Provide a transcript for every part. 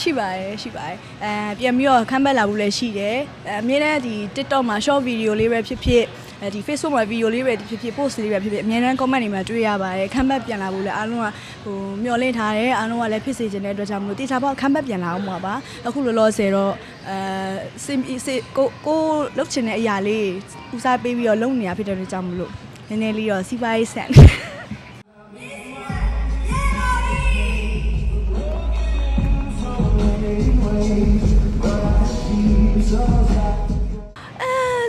ရှိပါတယ်ရှိပါတယ်အဲပြန်ပြီးတော့ခမ်းဘက်လာဖို့လည်းရှိတယ်အဲအမြဲတမ်းဒီ TikTok မှာ short video လေးပဲဖြစ်ဖြစ်အဲဒီ Facebook မှာ video လေးပဲဖြစ်ဖြစ် post လေးပဲဖြစ်ဖြစ်အမြဲတမ်း comment တွေမှာတွေ့ရပါတယ်ခမ်းဘက်ပြန်လာဖို့လည်းအားလုံးကဟိုမျှော်လင့်ထားတယ်အားလုံးကလည်းဖြစ်စေချင်တဲ့အတွက်ကြောင့်မလို့တေချာပေါ့ခမ်းဘက်ပြန်လာအောင်ပါပါအခုလောလောဆယ်တော့အဲစင်စကိုကိုလုတ်ချင်တဲ့အရာလေးဦးစားပေးပြီးတော့လုပ်နေရဖြစ်တဲ့အတွက်ကြောင့်မလို့နည်းနည်းလေးတော့စီးပွားရေးဆန်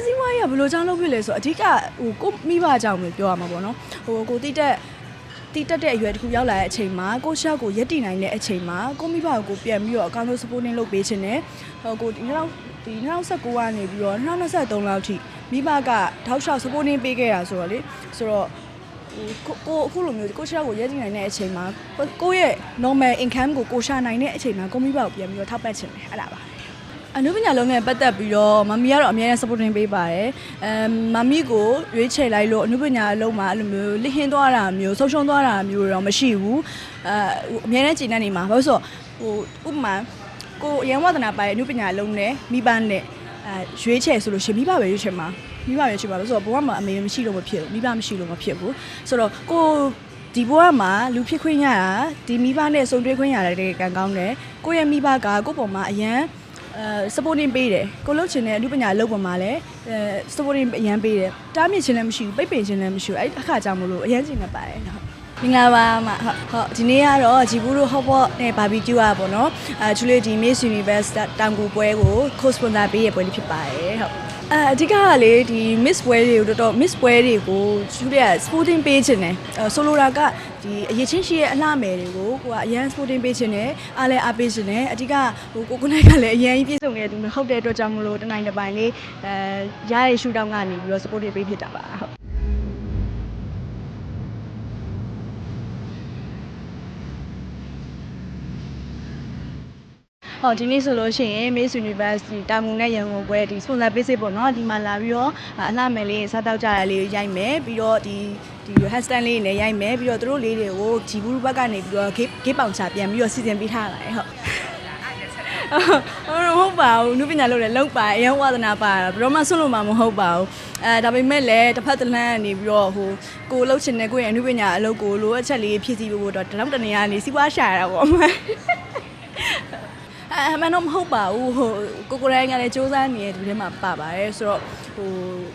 စီးပွားရေးကဘယ်လိုကြောင့်လုပ်ဖြစ်လဲဆိုတော့အဓိကဟိုကိုမိဘကြောင့်ပဲပြောရမှာပေါ့နော်ဟိုကိုတိတက်တိတက်တဲ့အရွယ်တစ်ခုရောက်လာတဲ့အချိန်မှာကိုရှောက်ကိုရက်တည်နိုင်တဲ့အချိန်မှာကိုမိဘကိုပြန်ပြီးတော့အကောင့်လို့ supporting လုပ်ပေးခြင်းနဲ့ဟိုကိုဒီနောက်ဒီ2019ကနေပြီးတော့2023လောက်ထိမိဘကထောက်လျှောက် supporting ပေးခဲ့တာဆိုတော့လေဆိုတော့ဟိုကိုကိုအခုလိုမျိုးကိုရှောက်ကိုရက်တည်နိုင်တဲ့အချိန်မှာကိုကိုရဲ့ normal income ကိုကိုရှာနိုင်တဲ့အချိန်မှာကိုမိဘကိုပြန်ပြီးတော့ထောက်ပံ့ခြင်းပဲအဲ့ဒါပါ အနုပညာလုံးနဲ့ပတ်သက်ပြီးတော့မမီကတော့အများနဲ့ supporting ပေးပါတယ်။အမ်မမီကိုရွေးချယ်လိုက်လို့အနုပညာလုံးမှာအဲ့လိုမျိုးလစ်ဟင်းသွားတာမျိုးဆုံးရှုံးသွားတာမျိုးတော့မရှိဘူး။အဲဟိုအများနဲ့ကျဉ်းနေနေမှာဘာလို့ဆိုတော့ဟိုဥပမာကိုအရန်ဝဒနာပါရဲ့အနုပညာလုံးနဲ့မိဘနဲ့အဲရွေးချယ်ဆိုလို့ရှင်မိဘပဲရွေးချယ်မှာမိဘပဲရွေးချယ်ပါလို့ဆိုတော့ဘဝမှာအမေမရှိလို့မဖြစ်ဘူးမိဘမရှိလို့မဖြစ်ဘူးဆိုတော့ကိုဒီဘဝမှာလူဖြစ်ခွင့်ရတာဒီမိဘနဲ့စုံတွဲခွင့်ရတဲ့ကံကောင်းတယ်ကိုယ့်ရဲ့မိဘကကိုယ့်ပေါ်မှာအရန် အဲ supporting ပေးတယ်ကိုလုတ်ချင်တဲ့အမှုပညာလုပ်ပေါ်မှာလည်းအဲ supporting အရန်ပေးတယ်တားမြစ်ခြင်းလည်းမရှိဘူးပိတ်ပင်ခြင်းလည်းမရှိဘူးအဲ့အခါကြောင့်မလို့အရန်ကျင်နေပါတယ်ဟုတ်မင်္ဂလာပါမဟုတ်ဟုတ်ဒီနေ့ကတော့ဂျီဘူးတို့ဟော့ပေါ့နဲ့ဘာဘီကျူอ่ะပေါ့နော်အဲချူလေးဒီ Miss Universe တောင်ကူပွဲကို co-sponsor ပေးရပွဲလေးဖြစ်ပါတယ်ဟုတ် အဲအဓိကကလေဒီ Miss ပွဲတွေကိုတော်တော် Miss ပွဲတွေကိုချူလေးက sporting ပေးခြင်းတယ်အဲဆိုလိုတာကဒီအရေးချင်းရှိရဲ့အလှမယ်တွေကိုကိုကအရန် sporting ပေးခြင်းတယ်အားလည်းအားပေးခြင်းတယ်အဓိကဟိုကိုကိုနိုင်ကလည်းအရန်ကြီးပြည့်စုံခဲ့တဲ့သူဟုတ်တဲ့အတွက်ကြောင့်မလို့တနိုင်တစ်ပိုင်းလေးအဲရရဲ့ရှူတောင်းကနေပြီးတော့ sporting ပေးဖြစ်တာပါဟုတ် ဟောဒီနေ့ဆိုလို့ရှိရင် Miss University တာမုံနဲ့ရန်ကုန်ပွဲဒီ sponsor ပေးစစ်ပေါ့နော်ဒီမှာလာပြီးတော့အလှမယ်လေးစားတောက်ကြရလေးရိုက်မယ်ပြီးတော့ဒီဒီ hashtag လေးနဲ့ရိုက်မယ်ပြီးတော့သူတို့လေးတွေကိုဂျီဘူးဘက်ကနေပြီးတော့ gate gate ပေါင်ချပြန်ပြီးတော့စီစဉ်ပေးထားပါတယ်ဟုတ်ဟုတ်ပါဘူးနုပညာလုပ်တယ်လောက်ပါအရင်ဝါသနာပါဘယ်တော့မှဆွလို့မှမဟုတ်ပါဘူးအဲဒါပေမဲ့လည်းတစ်ဖက်တစ်လမ်းကနေပြီးတော့ဟိုကိုလှုပ်ချင်တဲ့ကိုယ့်ရဲ့အနုပညာအလုပ်ကိုလိုအပ်ချက်လေးဖြည့်ဆည်းဖို့တော့တနောက်တနေရာနေစီးပွားရှာရတာပေါ့အမှန် အမှန်တော့မဟုတ်ပါဘူးဟိုကိုကိုရိုင်းကလည်းစူးစမ်းနေတဲ့ဒီထဲမှာပါပါတယ်ဆိုတော့ ဟို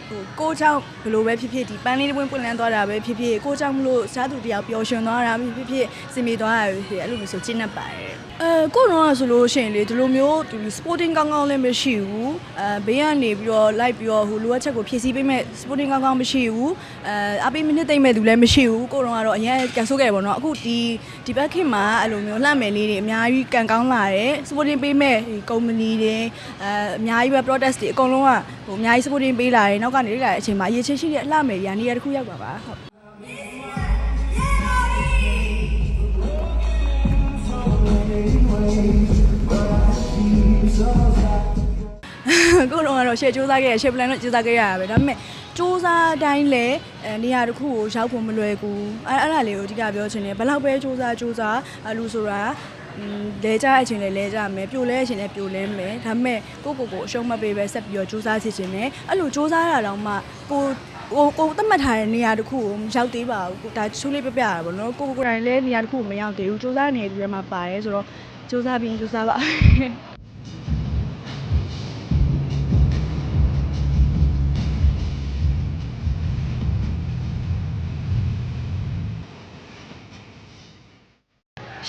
ဟိုကိုเจ้าဘယ်လိုပဲဖြစ်ဖြစ်ဒီပန်းလေးတစ်ပွင့်ပွင့်လန်းသွားတာပဲဖြစ်ဖြစ်ကိုเจ้าမလို့စားသူတယောက်ပျော်ရွှင်သွားတာပဲဖြစ်ဖြစ်စင်ပြေသွားတာပဲဖြစ်ဖြစ်အဲ့လိုမျိုးဆိုကျင့်တတ်ပါတယ်အဲကိုတော့ဆိုလို့ရှိရင်လေဒီလိုမျိုးဒီ sporting ကောင်းကောင်းလည်းမရှိဘူးအဲဘေးကနေပြီးတော့လိုက်ပြီးတော့ဟိုလိုအပ်ချက်ကိုဖြည့်ဆည်းပေးမဲ့ sporting ကောင်းကောင်းမရှိဘူးအဲအပေးမိနစ်သိမ့်မဲ့သူလည်းမရှိဘူးကိုတော့ကတော့အရင်ကန်ဆိုးခဲ့တယ်ပေါ့နော်အခုဒီဒီဘက်ခင်မှာအဲ့လိုမျိုးလှမ်းမယ်လေးတွေအများကြီးကန်ကောင်းလာတယ် supporting ပေးမဲ့ဒီ company တွေအဲအများကြီးပဲ protest တွေအကုန်လုံးကဟိုအများကြီး supporting ပေးလာတယ်နောက်ကနေလာတဲ့အချိန်မှာအရေးချင်းရှိတဲ့အလှမယ်တွေကနေရာတစ်ခုရောက်ပါပါဟုတ်ကိုတော့ကတော့ share စူးစမ်းခဲ့ရ share plan တော့စူးစမ်းခဲ့ရတာပဲဒါပေမဲ့စူးစမ်းတိုင်းလဲအဲနေရာတစ်ခုကိုရောက်ဖို့မလွယ်ကူအဲအဲ့ဒါလေးကိုအဓိကပြောချင်တယ်ဘယ်လောက်ပဲစူးစမ်းစူးစမ်းအလူဆိုတာอืม လဲကြတဲ့အချိန်လဲလဲကြမယ်ပြိုလဲအချိန်လဲပြိုလဲမယ်ဒါပေမဲ့ကိုကိုကိုအရှုံးမပေးပဲဆက်ပြီးတော့စူးစမ်းစီခြင်းနဲ့အဲ့လိုစူးစမ်းရတာတော့မှကိုကိုကိုသတ်မှတ်ထားတဲ့နေရာတစ်ခုကိုမရောက်သေးပါဘူးကိုဒါချိုးလေးပြပြရတာပေါ့နော်ကိုကိုကိုယ်တိုင်လည်းနေရာတစ်ခုကိုမရောက်သေးဘူးစူးစမ်းနေတဲ့ဒီထဲမှာပါတယ်ဆိုတော့စူးစမ်းပြီးစူးစမ်းပါ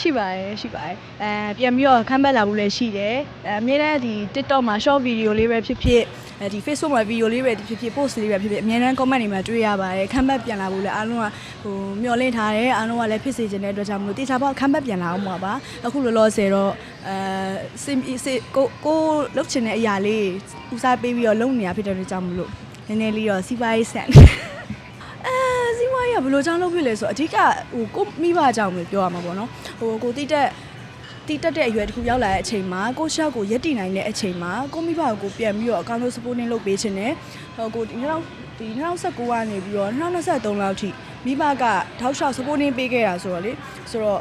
ရှိပါတယ်ရှိပါတယ်အဲပြန်ပြီးတော့ခမ်းဘက်လာဖို့လည်းရှိတယ်အဲအမြဲတမ်းဒီ TikTok မှာ short video လေးပဲဖြစ်ဖြစ်အဲဒီ Facebook မှာ video လေးပဲဖြစ်ဖြစ် post လေးပဲဖြစ်ဖြစ်အမြဲတမ်း comment တွေမှာတွေ့ရပါတယ်ခမ်းဘက်ပြန်လာဖို့လည်းအားလုံးကဟိုမျှော်လင့်ထားတယ်အားလုံးကလည်းဖြစ်စေချင်တဲ့အတွက်ကြောင့်မလို့တေချာပေါ့ခမ်းဘက်ပြန်လာအောင်ပါပါအခုလောလောဆယ်တော့အဲစင်စကိုကိုလုတ်ချင်တဲ့အရာလေးဦးစားပေးပြီးတော့လုပ်နေရဖြစ်တဲ့အတွက်ကြောင့်မလို့နည်းနည်းလေးတော့စီးပွားရေးဆန်အဲ စီးပွားရေးကဘယ်လိုကြောင့်လုပ်ဖြစ်လဲဆိုတော့အဓိကဟိုကိုမိဘကြောင့်ပဲပြောရမှာပေါ့နော်ဟိုကိုတိတက်တိတက်တဲ့အရွယ်တစ်ခုရောက်လာတဲ့အချိန်မှာကိုရှောက်ကိုရက်တည်နိုင်တဲ့အချိန်မှာကိုမိဘကိုပြန်ပြီးတော့အကောင့်လို့ supporting လုပ်ပေးခြင်းနဲ့ဟိုကိုဒီနောက်ဒီ2019ကနေပြီးတော့2023လောက်ထိမိဘကထောက်လျှောက် supporting ပေးခဲ့တာဆိုတော့လေဆိုတော့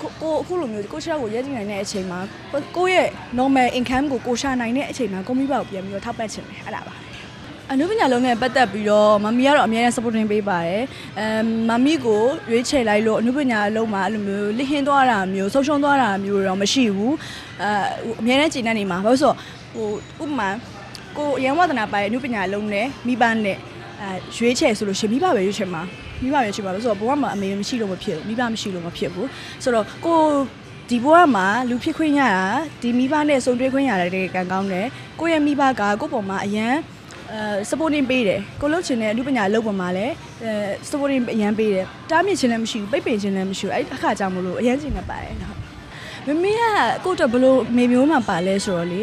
ဟဟိုကိုကိုအခုလိုမျိုးကိုချောက်ကိုရဲကြည့်နိုင်တဲ့အချိန်မှာကိုကိုရဲ့ normal income ကိုကိုရှာနိုင်တဲ့အချိန်မှာကိုမိဘကိုပြန်ပြီးတော့ထောက်ပံ့ချင်တယ်အဲ့ဒါပါ အနုပညာလုံးနဲ့ပတ်သက်ပြီးတော့မမီကတော့အများနဲ့ supporting ပေးပါတယ်။အမ်မမီကိုရွေးချယ်လိုက်လို့အနုပညာလုံးမှာအဲ့လိုမျိုးလစ်ဟင်းသွားတာမျိုးဆုံးရှုံးသွားတာမျိုးတော့မရှိဘူး။အဲဟိုအများနဲ့ကျဉ်းနေမှာဘာလို့ဆိုတော့ဟိုဥပမာကိုအရန်ဝဒနာပါရဲ့အနုပညာလုံးနဲ့မိဘနဲ့အဲရွေးချယ်ဆိုလို့ရှရင်မိဘပဲရွေးချယ်မှာမိဘပဲရွေးချယ်ပါလို့ဆိုတော့ဘဝမှာအမေမရှိလို့မဖြစ်ဘူးမိဘမရှိလို့မဖြစ်ဘူးဆိုတော့ကိုဒီဘဝမှာလူဖြစ်ခွင့်ရတာဒီမိဘနဲ့စုံတွဲခွင့်ရတဲ့ကံကောင်းတယ်ကိုယ့်ရဲ့မိဘကကိုယ့်ပေါ်မှာအရန် အဲ supporting ပေးတယ်ကိုလှုပ်ချင်တဲ့အမှုပညာလုပ်ပေါ်မှာလည်းအဲ supporting အရန်ပေးတယ်တားမြစ်ခြင်းလည်းမရှိဘူးပိတ်ပင်ခြင်းလည်းမရှိဘူးအဲ့အခါကြောင့်မလို့အရန်ကျင်နေပါတယ်ဟုတ်မမေကကိုယ့်တော့ဘလို့မေမျိုးမှပါလဲဆိုတော့လေ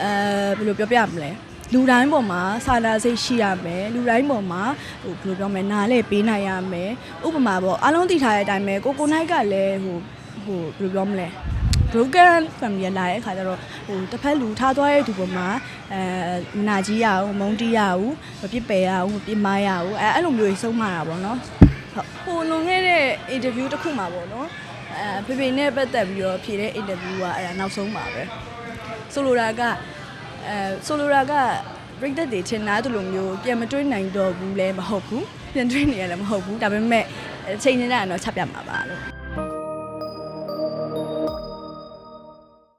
အဲဘယ်လိုပြောပြမလဲလူတိုင်းပေါ်မှာစာနာစိတ်ရှိရမယ်လူတိုင်းပေါ်မှာဟိုဘယ်လိုပြောမလဲနားလဲပေးနိုင်ရမယ်ဥပမာပေါ့အားလုံးသိထားတဲ့အတိုင်းပဲကိုကိုနိုင်ကလည်းဟိုဟိုဘယ်လိုပြောမလဲ broken family လာတဲ့အခါကျတော့ဟိုတစ်ဖက်လူထားသွားတဲ့သူပေါ်မှာအဲမနာကြီးရအောင်မုန်းတီးရအောင်မပြစ်ပယ်ရအောင်မပြစ်မှားရအောင်အဲအဲ့လိုမျိုးကြီးဆုံးမတာပေါ့နော်ဟုတ်ဟိုလွန်ခဲ့တဲ့ interview တစ်ခုမှာပေါ့နော်အဲဖေဖေနဲ့ပတ်သက်ပြီးတော့ဖြေတဲ့ interview ကအဲ့ဒါနောက်ဆုံးပါပဲဆိုလိုတာကအဲဆိုလိုတာကပြိသက်တွေချင်းနားသူလိုမျိုးပြန်မတွေးနိုင်တော့ဘူးလည်းမဟုတ်ဘူးပြန်တွေးနေရလည်းမဟုတ်ဘူးဒါပေမဲ့အချိန်ချင်းတာတော့ချက်ပြမှာပါလို့